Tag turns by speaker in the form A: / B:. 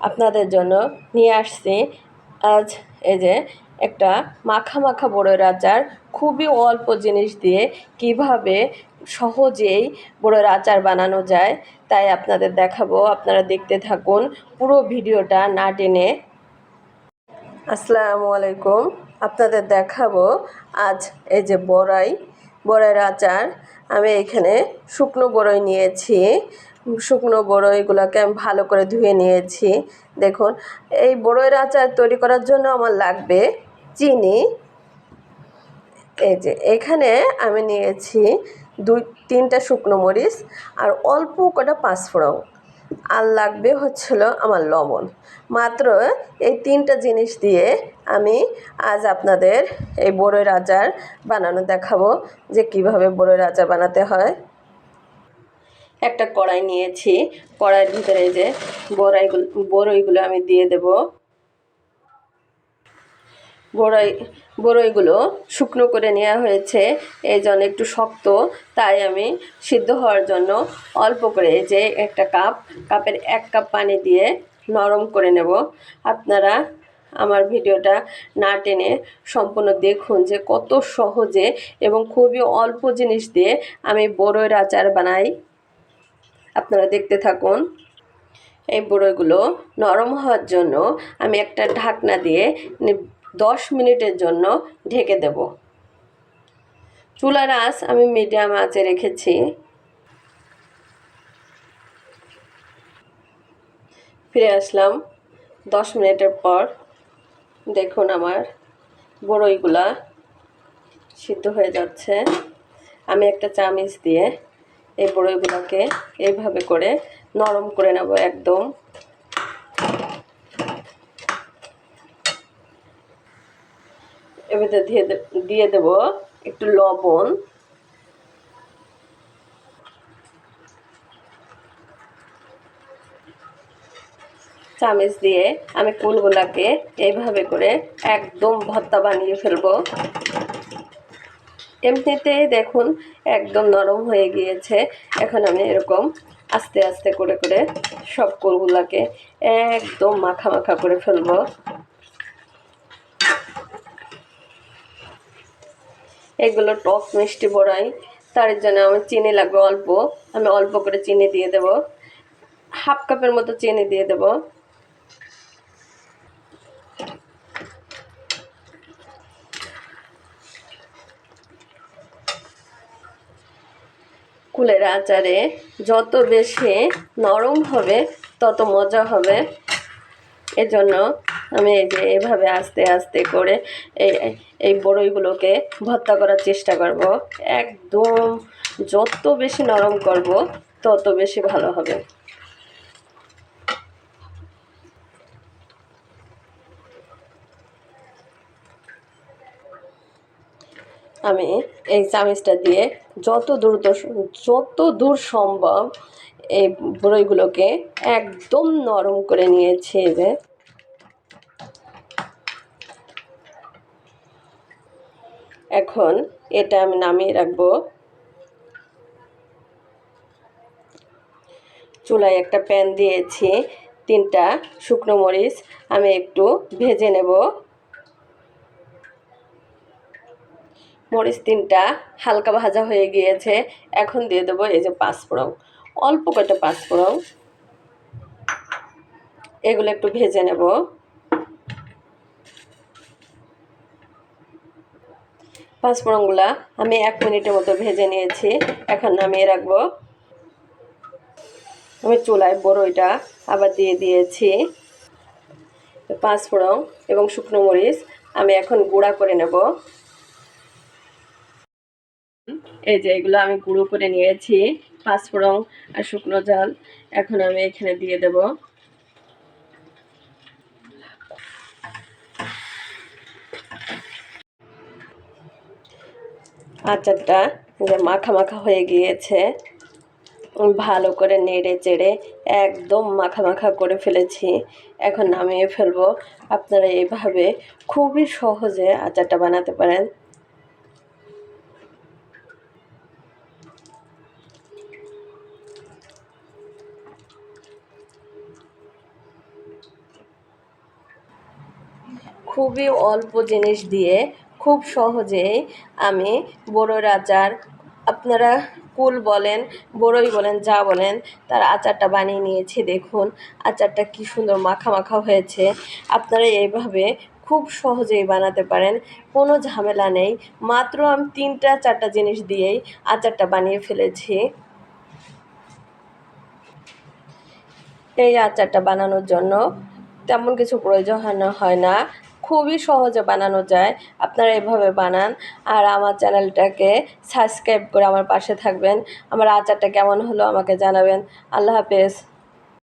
A: আপনাদের জন্য নিয়ে আসছি। আজ এই যে একটা মাখা মাখা বড়ের আচার, খুবই অল্প জিনিস দিয়ে কীভাবে সহজেই বড়ের আচার বানানো যায় তাই আপনাদের দেখাবো। আপনারা দেখতে থাকুন পুরো ভিডিওটা না টেনে। আসসালামু আলাইকুম। আপনাদের দেখাবো আজ এই যে বড়াই, বড়াইয়ের আচার। আমি এখানে শুকনো বড়ই নিয়েছি। শুকনো বড়ইগুলোকে আমি ভালো করে ধুয়ে নিয়েছি। দেখুন, এই বড়ইয়ের আচার তৈরি করার জন্য আমার লাগবে চিনি। এই যে, এখানে আমি নিয়েছি দুই, তিনটা শুকনো মরিচ আর অল্প কটা পাঁচফোড়ন। আর লাগবে হচ্ছিল আমার লবণ। মাত্র এই তিনটা জিনিস দিয়ে আমি আজ আপনাদের এই বড়ইয়ের আচার বানানো দেখাবো যে কীভাবে বড়ইয়ের আচার বানাতে হয়। একটা কড়াই নিয়েছি। কড়াইয়ের ভিতরে যে বড়াইগুলো, বড়ইগুলো আমি দিয়ে দেব। বড়াই, বড়ইগুলো শুকনো করে নেওয়া হয়েছে। এই জন্য একটু শক্ত। তাই আমি সিদ্ধ হওয়ার জন্য অল্প করে যে একটা কাপ, কাপের এক কাপ পানি দিয়ে নরম করে নেব। আপনারা আমার ভিডিওটা না টেনে সম্পূর্ণ দেখুন যে কত সহজে এবং খুবই অল্প জিনিস দিয়ে আমি বড়ইয়ের আচার বানাই। আপনারা দেখতে থাকুন। এই বড়ইগুলো নরম হওয়ার জন্য আমি একটা ঢাকনা দিয়ে দশ মিনিটের জন্য ঢেকে দেব। চুলার আঁচ আমি মিডিয়াম আঁচে রেখেছি। ফিরে আসলাম দশ মিনিটের পর। দেখুন আমার বড়ইগুলা সিদ্ধ হয়ে যাচ্ছে। আমি একটা চামিচ দিয়ে এই বড়ইগুলোকে এইভাবে করে নরম করে নেব একদম। এবারে দিয়ে দিয়ে দেব একটু লবণ। চামচ দিয়ে আমি কুলগুলাকে এইভাবে করে একদম ভর্তা বানিয়ে ফেলব। এমনিতেই দেখুন একদম নরম হয়ে গিয়েছে। এখন আমি এরকম আস্তে আস্তে করে করে সব কুলগুলাকে একদম মাখা মাখা করে ফেলব। এগুলো টক মিষ্টি বড়াই, তার জন্য আমার চিনি লাগবে অল্প। আমি অল্প করে চিনি দিয়ে দেব। হাফ কাপের মতো চিনি দিয়ে দেব। কুলের আচারে যত বেশি নরম হবে, তত মজা হবে। এজন্য আমি এই যে এভাবে আস্তে আস্তে করে এই এই বড়ইগুলোকে ভর্তা করার চেষ্টা করব। একদম যত বেশি নরম করব, তত বেশি ভালো হবে। আমি এই চামিচটা দিয়ে যত দ্রুত যত দূর সম্ভব এই বড়ইগুলোকে একদম নরম করে নিয়েছি যে। এখন এটা আমি নামিয়ে রাখব। চুলায় একটা প্যান দিয়েছি, তিনটা শুকনো মরিচ, আমি একটু ভেজে নেব। মরিচ তিনটা হালকা ভাজা হয়ে গিয়েছে, এখন দিয়ে দেবো এই যে পাঁচফোড়ন অল্প কটা পাঁচফোড়ন এগুলো একটু ভেজে নেব। পাঁচফোড়নগুলা আমি এক মিনিটের মতো ভেজে নিয়েছি, এখন নামিয়ে রাখব। আমি চুলায় বড়ইটা আবার দিয়ে দিয়েছি। পাঁচফোড়ন এবং শুকনো মরিচ আমি এখন গুঁড়া করে নেব। এই যে এগুলো আমি গুঁড়ো করে নিয়েছি, পাঁচফোড়ন আর শুকনো জাল। এখন আমি এখানে দিয়ে দেব। আচারটা যে মাখা মাখা হয়ে গিয়েছে। ভালো করে নেড়ে চেড়ে একদম মাখা মাখা করে ফেলেছি। এখন নামিয়ে ফেলব। আপনারা এইভাবে খুবই সহজে আচারটা বানাতে পারেন। খুবই অল্প জিনিস দিয়ে খুব সহজেই আমি বড়ইর আচার, আপনারা কুল বলেন, বড়ই বলেন, যা বলেন, তার আচারটা বানিয়ে নিয়েছি। দেখুন, আচারটা কি সুন্দর মাখা মাখা হয়েছে। আপনারা এইভাবে খুব সহজেই বানাতে পারেন, কোনো ঝামেলা নেই। মাত্র আমি তিনটা, চারটা জিনিস দিয়েই আচারটা বানিয়ে ফেলেছি। এই আচারটা বানানোর জন্য তেমন কিছু প্রয়োজন হয় না খুবই সহজে বানানো যায়। আপনারা এভাবে বানান আর আমার চ্যানেলটাকে সাবস্ক্রাইব করে আমার পাশে থাকবেন। আমার আচারটা কেমন হলো আমাকে জানাবেন। আল্লাহ হাফেজ।